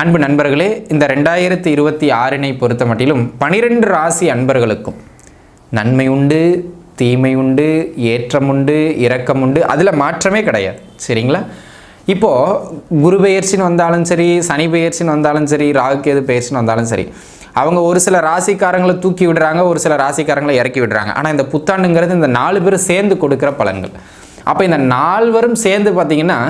அன்பு நண்பர்களே இந்த ரெண்டாயிரத்தி இருபத்தி ஆறினை பொறுத்த மட்டிலும் பனிரெண்டு ராசி அன்பர்களுக்கும் நன்மை உண்டு தீமை உண்டு ஏற்றம் உண்டு இரக்கம் உண்டு அதில் மாற்றமே கிடையாது. சரிங்களா? இப்போது குரு பெயர்ச்சின்னு வந்தாலும் சரி சனி பெயர்ச்சின்னு வந்தாலும் சரி ராகுக்கேது பெயர்ச்சின்னு வந்தாலும் சரி அவங்க ஒரு சில ராசிக்காரங்களை தூக்கி விடுறாங்க ஒரு சில ராசிக்காரங்களை இறக்கி விடுறாங்க. ஆனால் இந்த புத்தாண்டுங்கிறது இந்த நாலு பேர் சேர்ந்து கொடுக்குற பலன்கள். அப்போ இந்த நால்வரும் சேர்ந்து பார்த்தீங்கன்னா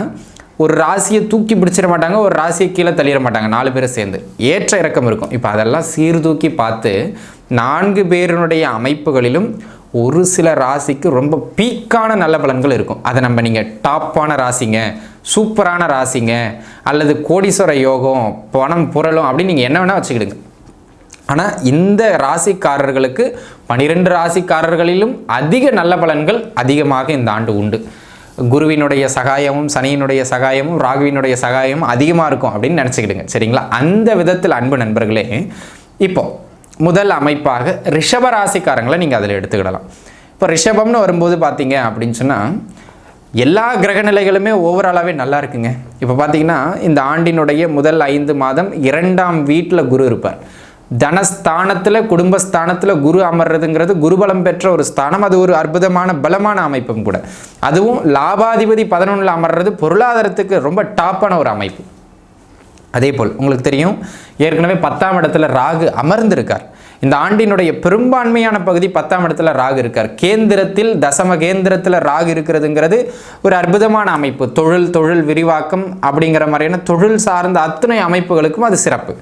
ஒரு ராசியை தூக்கி பிடிச்சிட மாட்டாங்க ஒரு ராசியை கீழே தள்ளிட மாட்டாங்க. நாலு பேரும் சேர்ந்து. ஏற்ற இறக்கம் இருக்கும். இப்போ அதெல்லாம் சீர்தூக்கி பார்த்து நான்கு பேரினுடைய அமைப்புகளிலும் ஒரு சில ராசிக்கு ரொம்ப பீக்கான நல்ல பலன்கள் இருக்கும். அதை நம்ம நீங்கள் டாப்பான ராசிங்க சூப்பரான ராசிங்க அல்லது கோடீஸ்வர யோகம் பணம் புரளும் அப்படின்னு நீங்கள் என்ன வேணால் வச்சுக்கிடுங்க. ஆனால் இந்த ராசிக்காரர்களுக்கு பனிரெண்டு ராசிக்காரர்களிலும் அதிக நல்ல பலன்கள் அதிகமாக இந்த ஆண்டு உண்டு. குருவினுடைய சகாயமும் சனியினுடைய சகாயமும் ராகுவினுடைய சகாயமும் அதிகமாக இருக்கும் அப்படின்னு நினச்சிக்கிடுங்க. சரிங்களா? அந்த விதத்தில் அன்பு நண்பர்களே இப்போ முதல் அமைப்பாக ரிஷப ராசிக்காரங்களை நீங்கள் அதில் எடுத்துக்கிடலாம். இப்போ ரிஷபம்னு வரும்போது பார்த்தீங்க அப்படின்னு சொன்னால் எல்லா கிரக நிலைகளுமே ஓவராலாகவே நல்லா இருக்குங்க. இப்போ பார்த்தீங்கன்னா இந்த ஆண்டினுடைய முதல் ஐந்து மாதம் இரண்டாம் வீட்டில் குரு இருப்பார். தனஸ்தானத்தில் குடும்பஸ்தானத்தில் குரு அமர்றதுங்கிறது குருபலம் பெற்ற ஒரு ஸ்தானம். அது ஒரு அற்புதமான பலமான அமைப்பும் கூட. அதுவும் லாபாதிபதி பதினொன்றில் அமர்றது பொருளாதாரத்துக்கு ரொம்ப டாப்பான ஒரு அமைப்பு. அதே போல் உங்களுக்கு தெரியும் ஏற்கனவே பத்தாம் இடத்துல ராகு அமர்ந்திருக்கார். இந்த ஆண்டினுடைய பெரும்பான்மையான பகுதி பத்தாம் இடத்துல ராகு இருக்கார். கேந்திரத்தில் தசம கேந்திரத்தில் ராகு இருக்கிறதுங்கிறது ஒரு அற்புதமான அமைப்பு. தொழில் தொழில் விரிவாக்கம் அப்படிங்கிற மாதிரியான தொழில் சார்ந்த அத்தனை அமைப்புகளுக்கும் அது சிறப்பு.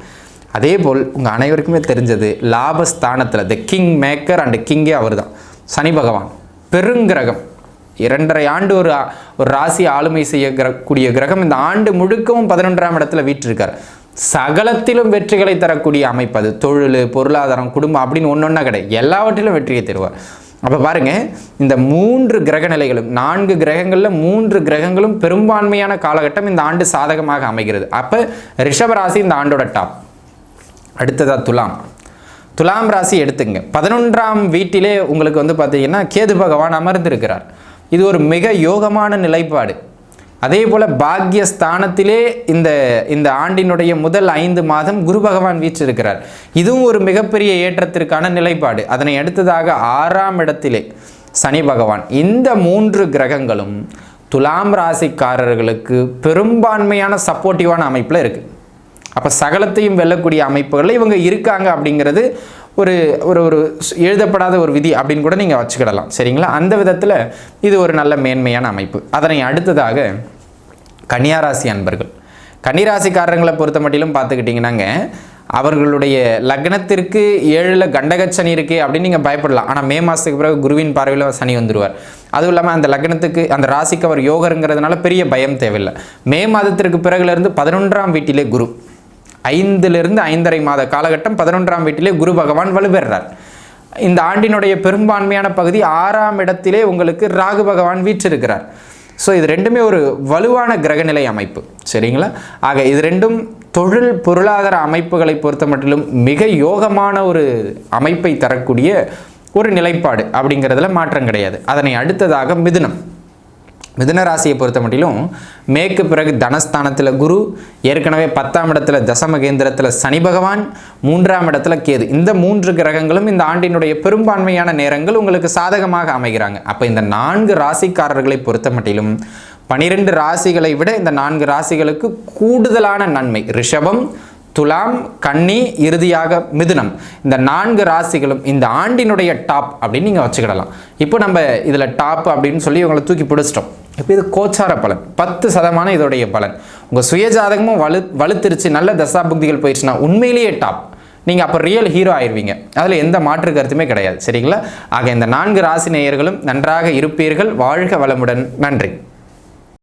அதே போல் உங்கள் அனைவருக்குமே தெரிஞ்சது லாபஸ்தானத்தில் த கிங் மேக்கர் அண்ட் கிங்கே அவர் தான் சனி பகவான். பெருங்கிரகம். இரண்டரை ஆண்டு ஒரு ஒரு ராசி ஆளுமை செய்ய கிரகம். இந்த ஆண்டு முழுக்கவும் பதினொன்றாம் இடத்துல வீற்றிருக்கார். சகலத்திலும் வெற்றிகளை தரக்கூடிய அமைப்பு அது. தொழில் பொருளாதாரம் குடும்பம் அப்படின்னு ஒன்றொன்னா கிடையாது. எல்லாவற்றிலும் வெற்றியை தருவார். அப்போ பாருங்க இந்த மூன்று கிரக நிலைகளும் நான்கு கிரகங்களில் மூன்று கிரகங்களும் பெரும்பான்மையான காலகட்டம் இந்த ஆண்டு சாதகமாக அமைகிறது. அப்போ ரிஷபராசி இந்த ஆண்டோட டாப் அடுத்ததா துலாம். துலாம் ராசி எடுத்துங்க. பதினொன்றாம் வீட்டிலே உங்களுக்கு வந்து பார்த்தீங்கன்னா கேது பகவான் அமர்ந்திருக்கிறார். இது ஒரு மிக யோகமான நிலைப்பாடு. அதே போல் பாக்யஸ்தானத்திலே இந்த இந்த ஆண்டினுடைய முதல் ஐந்து மாதம் குரு பகவான் வீற்றிருக்கிறார். இதுவும் ஒரு மிகப்பெரிய ஏற்றத்திற்கான நிலைப்பாடு. அதனை அடுத்ததாக ஆறாம் இடத்திலே சனி பகவான். இந்த மூன்று கிரகங்களும் துலாம் ராசிக்காரர்களுக்கு பெரும்பான்மையான சப்போர்ட்டிவான அமைப்பில் இருக்குது அப்போ சகலத்தையும் வெல்லக்கூடிய அமைப்புகளில் இவங்க இருக்காங்க அப்படிங்கிறது ஒரு ஒரு ஒரு எழுதப்படாத ஒரு விதி அப்படின்னு கூட நீங்கள் வச்சுக்கிடலாம். சரிங்களா? அந்த விதத்தில் இது ஒரு நல்ல மேன்மையான அமைப்பு. அதனை அடுத்ததாக கன்னியாராசி அன்பர்கள். கன்னிராசிக்காரங்களை பொறுத்த மட்டிலும் பார்த்துக்கிட்டிங்கன்னாங்க அவர்களுடைய லக்னத்திற்கு ஏழில் கண்டகச்சனி இருக்குது அப்படின்னு நீங்கள் பயப்படலாம். ஆனால் மே மாதத்துக்கு பிறகு குருவின் பார்வையில் சனி வந்துடுவார் அதுவும் இல்லாமல் அந்த லக்னத்துக்கு அந்த ராசிக்கு அவர் யோகருங்கிறதுனால பெரிய பயம் தேவையில்லை. மே மாதத்திற்கு பிறகுலேருந்து பதினொன்றாம் வீட்டிலே குரு. ஐந்திலிருந்து ஐந்தரை மாத காலகட்டம் பதினொன்றாம் வீட்டிலே குரு பகவான் வலுப்பெறார் இந்த ஆண்டினுடைய பெரும்பான்மையான பகுதி ஆறாம் இடத்திலே உங்களுக்கு ராகு பகவான் வீற்றிருக்கிறார். ஸோ இது ரெண்டுமே ஒரு வலுவான கிரகநிலை அமைப்பு. சரிங்களா? ஆக இது ரெண்டும் தொழில் பொருளாதார அமைப்புகளை பொறுத்த மட்டிலும் மிக யோகமான ஒரு அமைப்பை தரக்கூடிய ஒரு நிலைப்பாடு அப்படிங்கிறதுல மாற்றம் கிடையாது. அதனை அடுத்ததாக மிதுனம். மிதுன ராசியை பொறுத்த மட்டிலும் மேற்கு பிறகு தனஸ்தானத்தில் குரு ஏற்கனவே பத்தாம் இடத்துல தசமகேந்திரத்தில் சனி பகவான் மூன்றாம் இடத்துல கேது. இந்த மூன்று கிரகங்களும் இந்த ஆண்டினுடைய பெரும்பான்மையான நேரங்கள் உங்களுக்கு சாதகமாக அமைகிறாங்க. அப்போ இந்த நான்கு ராசிக்காரர்களை பொறுத்த மட்டிலும் பனிரெண்டு ராசிகளை விட இந்த நான்கு ராசிகளுக்கு கூடுதலான நன்மை. ரிஷபம் துலாம் கன்னி இறுதியாக மிதுனம். இந்த நான்கு ராசிகளும் இந்த ஆண்டினுடைய டாப் அப்படின்னு நீங்கள் வச்சுக்கிடலாம். இப்போ நம்ம இதில் டாப் அப்படின்னு சொல்லி உங்களை தூக்கி பிடிச்சிட்டோம். இப்போ இது கோச்சார பலன். பத்து சதமானம் இதோடைய பலன். உங்கள் சுயஜாதகமும் வலு வலுத்திருச்சு நல்ல தசாபுக்திகள் போயிடுச்சுன்னா உண்மையிலேயே டாப் நீங்கள் அப்போ ரியல் ஹீரோ ஆயிடுவீங்க அதில் எந்த மாற்று கருத்துமே கிடையாது. சரிங்களா? ஆக இந்த நான்கு ராசி நேயர்களும் நன்றாக இருப்பீர்கள். வாழ்க வளமுடன். நன்றி.